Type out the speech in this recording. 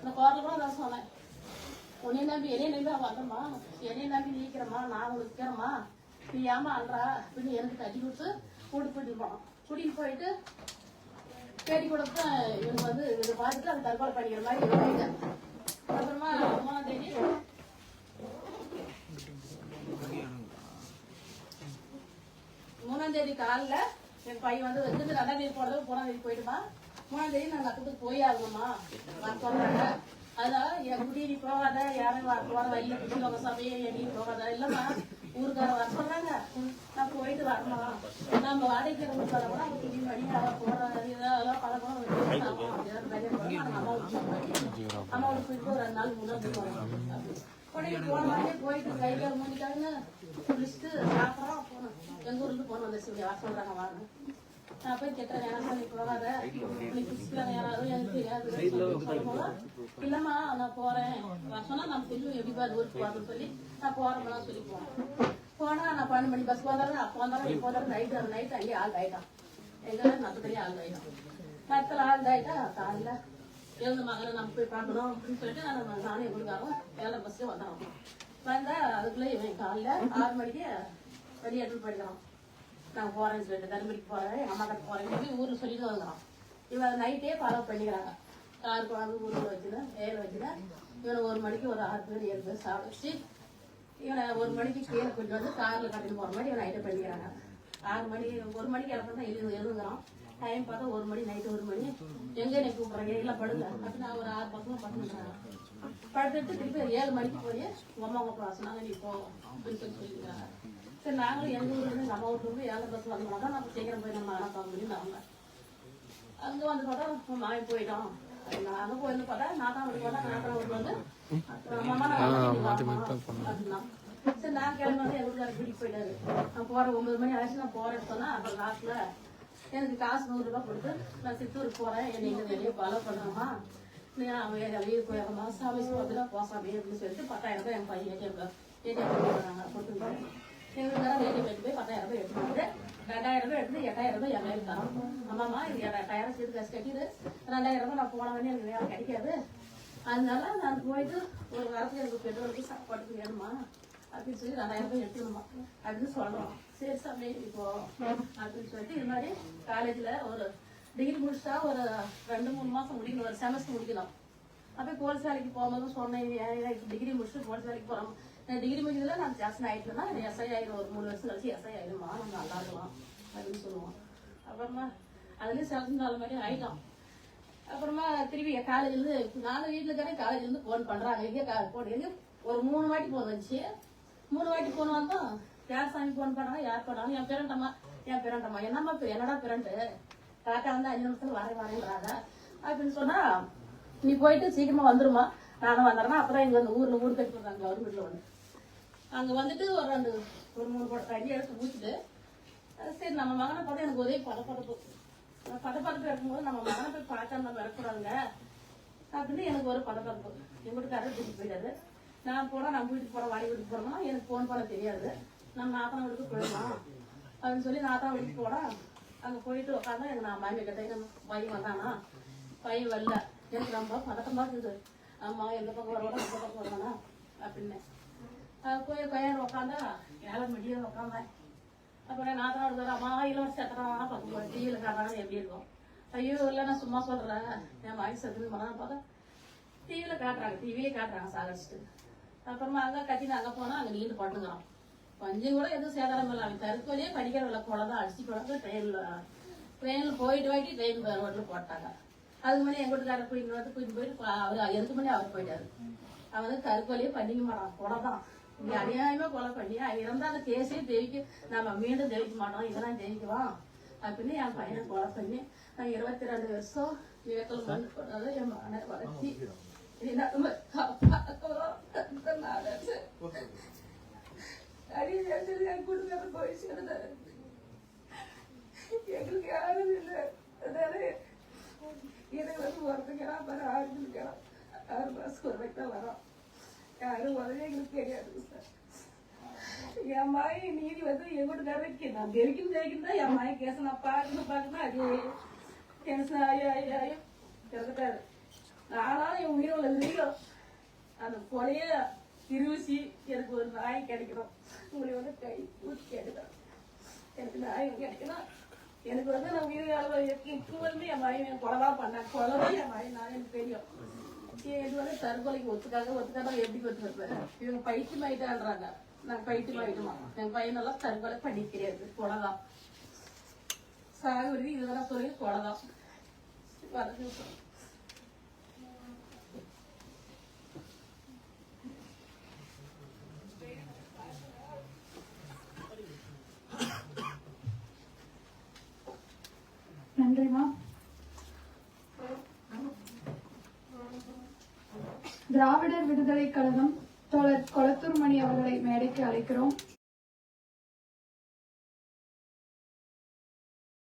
இந்த கோரில் கூட நான் சொன்னேன். உன்னை நம்பி என்னைய நம்பி அவன் வந்தம்மா. என்னைய நம்பி நீக்கிறம்மா நான் உனக்கு இருக்கிறம்மா நீ ஏமா அன்றா அப்படின்னு எனக்கு தட்டி கொடுத்து கூட்டு கூட்டிட்டு போனோம் கூட்டிட்டு போயிட்டு தேடி கொடுத்து இவங்க வந்து இதை பார்த்துட்டு அது தற்கொலை பண்ணிக்கிற மாதிரி இருக்காங்க அப்புறமா மூணாம் தேதி மூணாம் தேதி காலைல என் பையன் வந்து வந்து ரெண்டாம் தேதி போனது மூணாம் தேதி போயிடுமா தேதி நான் லக்கத்துக்கு போய் ஆகணுமா? சொல்றாங்க அதனால என் குடி நீ போகாத யாரும் வர போற வழியில குடிவாங்க என் நீ போகாத. இல்லம்மா ஊருக்கார வர சொல்றாங்க. நான் போயிட்டு வரணும் நம்ம வாடகைக்கு கூட அவங்க துணி மணி அதை போற இதெல்லாம் பழக்கம் அம்மா வீட்டுக்கு அம்மா வீட்டுக்கு போயிட்டு ஒரு ரெண்டு நாள் முன்னாடி போறோம் உடனே போன உடனே போயிட்டு கையில மூடிட்டாங்க. குளிச்சுட்டு சாப்பிட்றோம். போனோம். எங்க ஊர்ல போனோம். அந்த சொல்றாங்க வாங்க. நான் போய் கேட்டேன் எனக்கு நீ போகாத. நீ குடிச்சுக்காங்க யாராவது எனக்கு தெரியாது. இல்லம்மா நான் போறேன். வர சொன்னா நம்ம திரும்பி எப்படி பாரு ஊருக்கு போறதுன்னு சொல்லி நான் போறேன் சொல்லி போனேன் போனா நான் பன்னெண்டு மணி பஸ் வந்தாலும் அப்போ வந்தாலும் இப்போ வந்தாலும் நைட் அந்த நைட் அங்கேயே ஆள் ஆயிட்டான். எங்க நத்தத்துலேயே ஆள் ஆயிட்டான். நத்தில் ஆள் ஆயிட்டா காலையில் எழுந்த மகனை நம்ம போய் பார்க்கணும் அப்படின்னு சொல்லிட்டு நான் நானே கொடுக்காரோம் ஏழை பஸ்ஸே வந்தோம். வந்தா அதுக்குள்ள இவன் காலைல ஆறு மணிக்கு வெளியே போயிடலாம் நான் போறேன்னு சொல்லிட்டு தருமபுரிக்கு போறேன் எங்க அம்மா கிட்ட போறேன்னு சொல்லி ஊர்ல சொல்லிட்டு வந்துடும் இவன் நைட்டே ஃபாலோ பண்ணிக்கிறாங்க. காருக்கு வந்து ஊர்ல வச்சுனா வேலை வச்சுனா இவனை ஒரு மணிக்கு ஒரு ஆறு பேர் ஏழு பேர் சாப்பிடுச்சு இவனை ஒரு மணிக்கு கீழே கொண்டு வந்து காரில் கட்டிட்டு போற மாதிரி இவனை நைட்டை பண்ணிக்கிறாங்க. ஆறு மணி ஒரு மணிக்கு இறப்பா எழுது எழுதுங்கிறான் டைம் பார்த்தா ஒரு மணி நைட்டு ஒரு மணி. எங்க நீ கூப்பிடுறாங்க எல்லாம் படுங்க? அப்படி நான் ஒரு ஆறு பக்கம் படுத்துக்கிறேன் படுத்துட்டு திருப்பி ஏழு மணிக்கு போய் உங்க அம்மா கூப்பிட சொன்னாங்க நீ போ அப்படின்னு சொல்லி சொல்லிக்கிறாங்க. சரி நாங்களும் எங்க ஊர்ல இருந்து நம்ம ஊர்ல இருந்து ஏழு பஸ் வந்தோம்னா தான் நம்ம சீக்கிரம் போய் நம்ம ஆனால் பார்க்க முடியும் நாங்க அங்க வந்து பார்த்தா மாறி போயிட்டோம். பார்த்தா நாத்தா வீட்டுக்கு பார்த்தா நாத்தா வீட்டுக்கு வந்து மாமா நான் சரி நான் கிளம்பி வந்து எங்க வீட்டுக்காரர் கூட்டிட்டு போயிட்டாரு. நான் போறேன் ஒன்பது மணி ஆச்சு நான் சொன்னா அப்புறம் லாஸ்ட்ல எனக்கு காசு நூறு ரூபாய் கொடுத்து நான் சித்தூருக்கு போறேன். என்னை இங்க வெளியே ஃபாலோ பண்ணுமா அவன் வெளியே போயிடமா சாமி போகிறதுல போசாமி அப்படின்னு சொல்லிட்டு பத்தாயிரம் ரூபாய் என் பையன் ஏடிஎம் ஏடிஎம் கொடுக்குறாங்க கொடுத்துருக்காங்க எங்க வீட்டுக்காரர் ஏடிஎம் போய் பத்தாயிரம் ரூபாய் எடுத்து ரெண்டாயிரம் ரூபாய் எடுத்து எட்டாயிரம் ரூபாய் என் கையில் தரோம் ஆமாம்மா இது எட்டாயிரம் சேர்த்து காசு கட்டிடு ரெண்டாயிரம் ரூபாய் நான் போன உடனே எனக்கு வேலை கிடைக்காது அதனால நான் போயிட்டு ஒரு வாரத்துக்கு எனக்கு பெட்ரோலுக்கு சாப்பாட்டுக்கு வேணுமா அப்படின்னு சொல்லி ரெண்டாயிரம் ரூபாய் எடுத்துக்கணுமா அப்படின்னு சொல்றோம் சரி சாமி இப்போ அப்படின்னு சொல்லிட்டு இது மாதிரி காலேஜில் ஒரு டிகிரி முடிச்சிட்டா ஒரு ரெண்டு மூணு மாதம் முடிக்கணும் ஒரு செமஸ்டர் முடிக்கலாம் அப்போ போலீஸ் வேலைக்கு போகும்போது சொன்னேன் டிகிரி முடிச்சுட்டு போலீஸ் வேலைக்கு போகிறோம் நான் டிகிரி முடிஞ்சதுல நான் ஜாஸ்தி ஆயிட்டேன்னா எஸ்ஐ ஆயிரும். ஒரு மூணு வருஷம் கழிச்சு எஸ்ஐ ஆயிடுமா? நம்ம நல்லா இருக்கலாம் அப்படின்னு சொல்லுவோம். அப்புறமா அதுலேயும் செலக்ஷன் ஆன மாதிரி ஆயிட்டோம் அப்புறமா திருப்பி காலேஜ்லேருந்து நானும் வீட்டில் இருக்கிற காலேஜ்லேருந்து ஃபோன் பண்ணுறாங்க எங்கே எங்க போன் ஒரு மூணு வாட்டி ஃபோன் வந்துச்சு. மூணு வாட்டி ஃபோன் வந்தோம் யார் சாமி ஃபோன் பண்ணாங்க? யார் பண்ணாங்க? என் பேரண்டம்மா என் பேரண்டம்மா என்னம்மா என்னடா பேரண்ட் கரெக்டாக வந்து அஞ்சு நிமிஷத்துல வரேன் வரேன்றாங்க அப்படின்னு சொன்னால் நீ போயிட்டு சீக்கிரமாக வந்துருமா நானும் வந்துடுறேன். அப்புறம் இங்கே வந்து ஊரில் ஊர் கட்டி போடுறாங்க கவர்மெண்ட்ல ஒண்ணு. அங்கே வந்துட்டு ஒரு ரெண்டு ஒரு மூணு குடம் தண்ணி எடுத்து ஊற்றிட்டு சரி நம்ம மகனை பார்த்தா எனக்கு ஒரே படப்படப்பு நான் படப்படப்பு இருக்கும்போது நம்ம மகனை போய் பார்த்தா நம்ம இறக்கூடாதுங்க அப்படின்னு எனக்கு ஒரு படப்படப்பு எங்க வீட்டுக்காரர் கூட்டிட்டு போயிட்டாரு. நான் போனால் நம்ம வீட்டுக்கு போகிறோம் வாடி வீட்டுக்கு போகிறோம் எனக்கு ஃபோன் பண்ண தெரியாது. நம்ம நாத்தனா வீட்டுக்கு போயிடலாம். அப்படின்னு சொல்லி நாத்தனா வீட்டுக்கு போட அங்கே போயிட்டு உட்காந்தா எனக்கு நான் மாமி கிட்ட நம்ம பையன் வந்தானா? பையன் வரல. எனக்கு ரொம்ப பதட்டமாக இருக்குது அம்மா எந்த பக்கம் வரோட எந்த பக்கம் வருவானா அப்படின்னு. போய் பையன் உட்காந்தா ஏழை மணியில் உட்காந்தேன் அப்புறம் நான் தான் ஒரு அம்மா இலவச சத்திரம்னா டிவியில் காட்டுறாங்க எப்படி இருக்கும் ஐயோ இல்லை நான் சும்மா சொல்கிறேன் என் வாங்கி சத்துன்னு பண்ணா பார்த்தா டிவியில் காட்டுறாங்க டிவியே காட்டுறாங்க சாகடிச்சிட்டு அப்புறமா அங்கே கட்டினு அங்கே போனால் அங்கே நீண்டு பண்ணுங்கிறான் கொஞ்சம் கூட எதுவும் சேதாரம் இல்லை அவன் தற்கொலையே படிக்கிற வில கொலை தான் அடிச்சு கொண்டு ட்ரெயினில் ட்ரெயினில் போயிட்டு வாட்டி ட்ரெயின் ரோட்டில் போட்டாங்க அதுக்கு முன்னாடி எங்கள் வீட்டுக்காரர் கூட்டிட்டு வந்து கூட்டிட்டு போயிட்டு அவர் எதுக்கு முன்னாடி அவர் போயிட்டாரு அவன் வந்து தற்கொலையே பண்ணிக்க மாட்டான் கொலை தான் இங்க அநியாயமா கொலை பண்ணி அவன் இருந்தா அந்த கேஸே தெரிவிக்க நம்ம மீண்டும் தெரிவிக்க மாட்டோம் இதெல்லாம் தெரிவிக்கலாம் அப்படின்னு என் பையனை கொலை பண்ணி நான் இருபத்தி ரெண்டு வருஷம் விவேக்கில் மண் போடாத என் மகனை வளர்த்தி நம்ம. அடியே சொல்லி என் குடும்பம் போய் சேர்ந்தாரு எங்களுக்கு யாரும் இல்லை. அதனால எனக்கு வந்து ஒருத்தங்கிறான் பாரு ஆறுக்கிறான் ஆறு மாசத்துக்கு ஒரு வைக்க வரோம். யாரும் உடனே எங்களுக்கு தெரியாது சார். என் மாய் நீதி வந்து என் நிறைக்கு நான் தெரிக்கும் தெரிக்கும் தான் என் மாய் கேச நான் பார்க்கணும் பார்க்கணும் அது டென்ஷன் ஆயி ஆயி ஆயி இறந்துட்டாரு நானும் என் உயிரோட இல்லையோ அந்த கொலைய திருவிசி எனக்கு ஒரு நாய் கிடைக்கணும். உங்களை வந்து கை ஊற்றி கேட்குறேன் எனக்கு நாய் கிடைக்கணும். எனக்கு வந்து நான் உயிர் அளவு இப்போ வந்து என் மகன் கொலை தான் பண்ணேன். கொலை என் மகன் நான் எனக்கு தெரியும். ஏன் இது தற்கொலைக்கு ஒத்துக்காக ஒத்துக்காத எப்படி ஒத்துக்கிறேன் இவங்க பைத்தியம் ஆயிட்டான்றாங்க நான் பைத்தியம் ஆயிட்டுமா என் பையனெல்லாம் தற்கொலை பண்ணி தெரியாது சாகுபடி இதெல்லாம் சொல்லி கொலை தான் வரது திராவிடர் விடுதலை கழகம் தோழர் கொளத்தூர் மணி அவர்களை மேடைக்கு அழைக்கிறோம்.